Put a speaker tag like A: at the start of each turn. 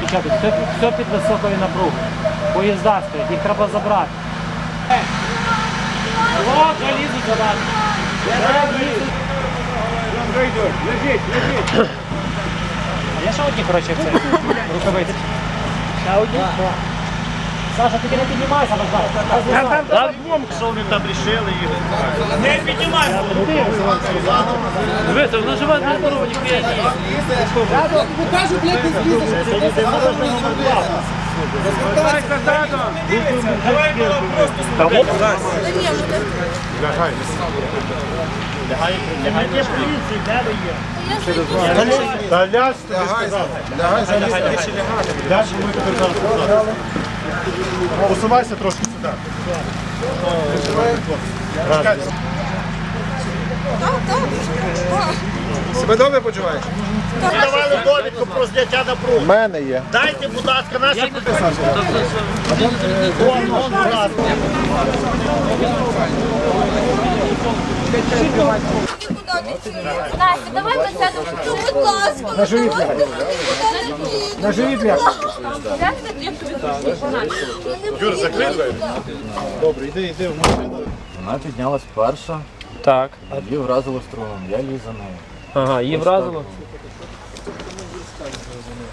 A: Дівчата, все, все під високою напругою. Поїзда стоять, їх треба забрати. О, залізу забрати. А є ще одні, коротше, це рукавиці. Ще одні? Саша, тільки не піднімайся, бажай.
B: Та двом, що вони там рішили. Не піднімай! Дивіться, воно живе на здорово, ніхуя не.
C: Покажу, блядь, не злізеш.
B: Та ляж, тобі сказав. Лягай, ляж, бо ми тебе зараз. Посувайся трошки сюди. Раз.
C: Себе добре почуваєш?
B: Давали довідку про зняття напруги.
C: У мене є.
B: Дайте, будь ласка, наші
D: Настя, давай. Ну, будь ласка. На живіт На живіт
B: Юр, закрий двері. Добре, йди, йди в машину.
E: Вона піднялась перша,
A: Так.
E: її вразило струмом, я ліз за нею.
A: Ага, її вразило.